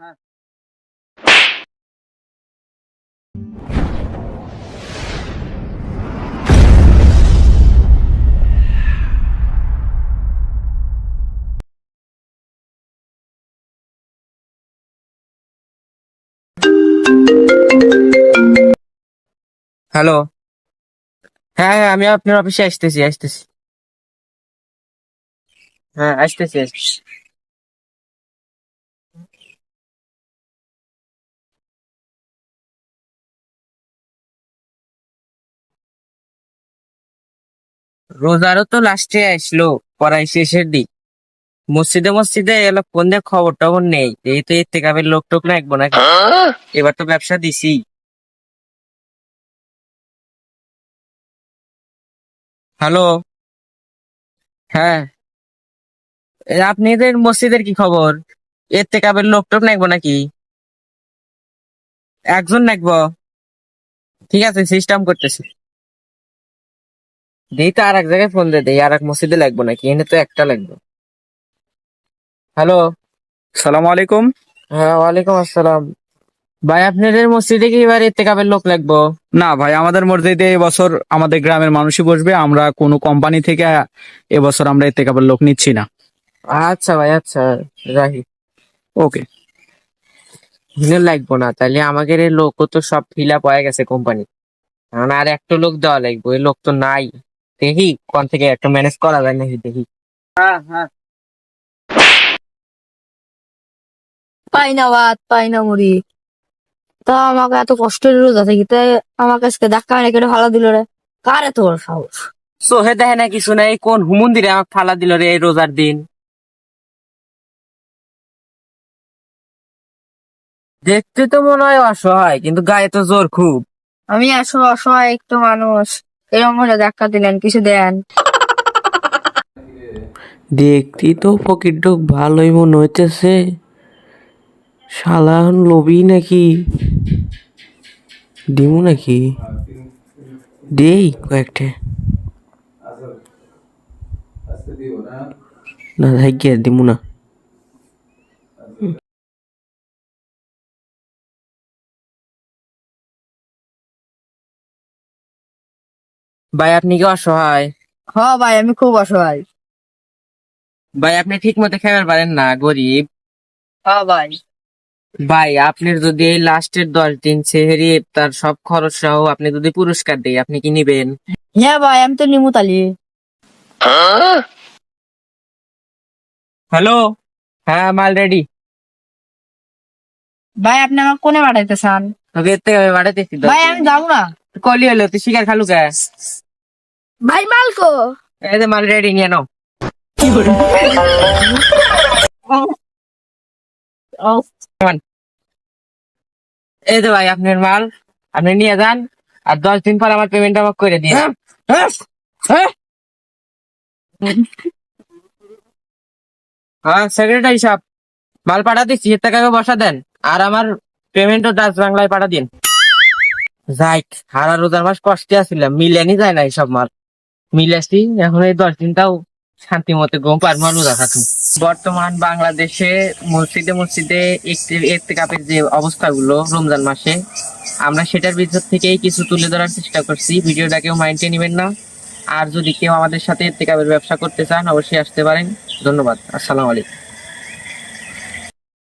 হ্যাঁ হ্যালো হ্যাঁ হ্যাঁ আমি আপনার অফিসে আসতেছি আসতেছি। হ্যাঁ আসতেছি আসতেছি। রোজারও তো লাস্টে আসলো, পড়াই শেষের দিক। মসজিদে মসজিদে এলো, ফোন দিয়ে খবর টবর নেই। এই তো এতে কাপের লোক টোক রাখব নাকি? এবার তো ব্যবসা দিছি। হ্যালো? হ্যাঁ। আপনাদের মসজিদের কি খবর? এর থেকে আবার লোক টোক নাকবো নাকি? একজন নাকবো ঠিক আছে সিস্টেম করতেছি। দেই তো আর এক জায়গায় ফোন দিয়ে দেই আর এক মসজিদে লাগবো নাকি? এনে তো একটা লাগবে। হ্যালো সালাম আলাইকুম হ্যাঁ ওয়ালাইকুম আসসালাম। ভাই আপনাদের মসজিদে কি এবার এর আবার লোক লাগবো? না ভাই আমাদের মসজিদে এবছর আমাদের গ্রামের মানুষই বসবে আমরা কোনো কোম্পানি থেকে এবছর আমরা এতে কাপড় লোক নিচ্ছি না। আচ্ছা ভাই আচ্ছা রাখি। ওকে লাগবো না তাহলে আমাদের এই লোকও তো সব ফিল আপ হয়ে গেছে কোম্পানি এখন আর একটা লোক দেওয়া লাগবে ওই লোক তো নাই। দেখি কোন থেকে একটা ম্যানেজ করা যায় নাকি দেখি। হ্যাঁ হ্যাঁ। পাই না ভাত পাই না মুড়ি। তা আমাকে এত কষ্টের রোজা থেকে তাই আমাকে আজকে ধাক্কা মেরে কেটে ফালা দিল রে। কার এত বড় সাহস? সোহে দেখে না কিছু নাই কোন হুমন্দিরে আমাকে ফালা দিল রে এই রোজার দিন। দেখতে তো মনে হয় অসহায় কিন্তু গায়ে তো জোর খুব। আমি আসলে অসহায় একটু মানুষ। এরকম দিলেন, কিছু দেন। দেখতে তো পকেট ডোক ভালোই মনে হইতেছে। শালা লবি নাকি? দিমু নাকি? দেই কয়েকটা। না দিমু না। ভাই আপনি কি অসহায়? হ ভাই আমি খুব অসহায়। ভাই আপনি ঠিক মতো খেতে পারেন না গরিব। হ ভাই। ভাই আপনার যদি এই লাস্টের দশ দিন সেহেরি তার সব খরচ সহ আপনি যদি পুরস্কার দেই আপনি কি নিবেন? হ্যাঁ ভাই আমি তো নিমু তালি। হ্যালো? হ্যাঁ মাল রেডি। ভাই আপনি আমাকে কোনে পাঠাইতে চান তোকে এর থেকে আমি বাড়াইতেছি ভাই আমি যাব না। কলি হলো তুই শিকার খালু কে ভাই মালকো? এই যে মাল রেডি নিয়ে নাও। এই যে ভাই আপনার মাল আপনি নিয়ে যান আর দশ দিন পর আমার পেমেন্ট আমাকে করে দিয়ে হ্যাঁ সেক্রেটারি সাহেব মাল পাঠা দিচ্ছি এর টাকা বসা দেন আর আমার পেমেন্টও ডাচ বাংলায় পাঠা দিন। যাই হারা রোজার মাস কষ্টে আসছিলাম মিলেনি যায় না এইসব মাল। মিলেছি এখন এই দশ দিনটাও শান্তি মতো পারব আর রোজা থাকুন বর্তমান বাংলাদেশে মসজিদে মসজিদে কাপের যে অবস্থাগুলো রমজান মাসে, আমরা সেটার ভিতর থেকেই কিছু তুলে ধরার চেষ্টা করছি। ভিডিওটা কেউ মাইন্ডে নেবেন না। আর যদি কেউ আমাদের সাথে কাপের ব্যবসা করতে চান, অবশ্যই আসতে পারেন। ধন্যবাদ। আসসালামু আলাইকুম।